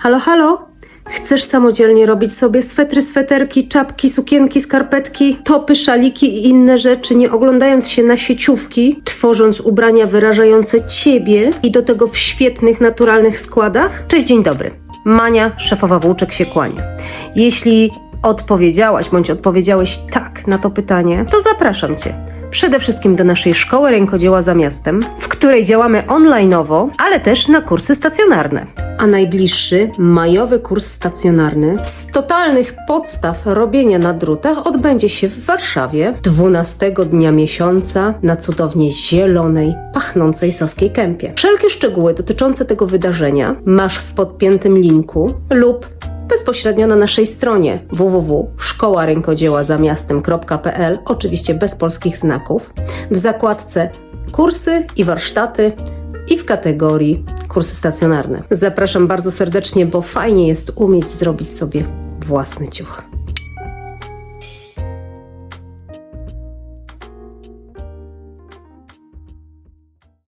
Halo, halo? Chcesz samodzielnie robić sobie swetry, sweterki, czapki, sukienki, skarpetki, topy, szaliki i inne rzeczy, nie oglądając się na sieciówki, tworząc ubrania wyrażające ciebie i do tego w świetnych, naturalnych składach? Cześć, dzień dobry. Mania, szefowa Włóczek się kłania. Jeśli odpowiedziałaś bądź odpowiedziałeś tak na to pytanie, to zapraszam Cię. Przede wszystkim do naszej szkoły rękodzieła za miastem, w której działamy onlineowo, ale też na kursy stacjonarne. A najbliższy majowy kurs stacjonarny z totalnych podstaw robienia na drutach odbędzie się w Warszawie 12 dnia miesiąca na cudownie zielonej, pachnącej Saskiej Kępie. Wszelkie szczegóły dotyczące tego wydarzenia masz w podpiętym linku lub bezpośrednio na naszej stronie www.szkołarękodziełazamiastem.pl, oczywiście bez polskich znaków, w zakładce kursy i warsztaty i w kategorii kursy stacjonarne. Zapraszam bardzo serdecznie, bo fajnie jest umieć zrobić sobie własny ciuch.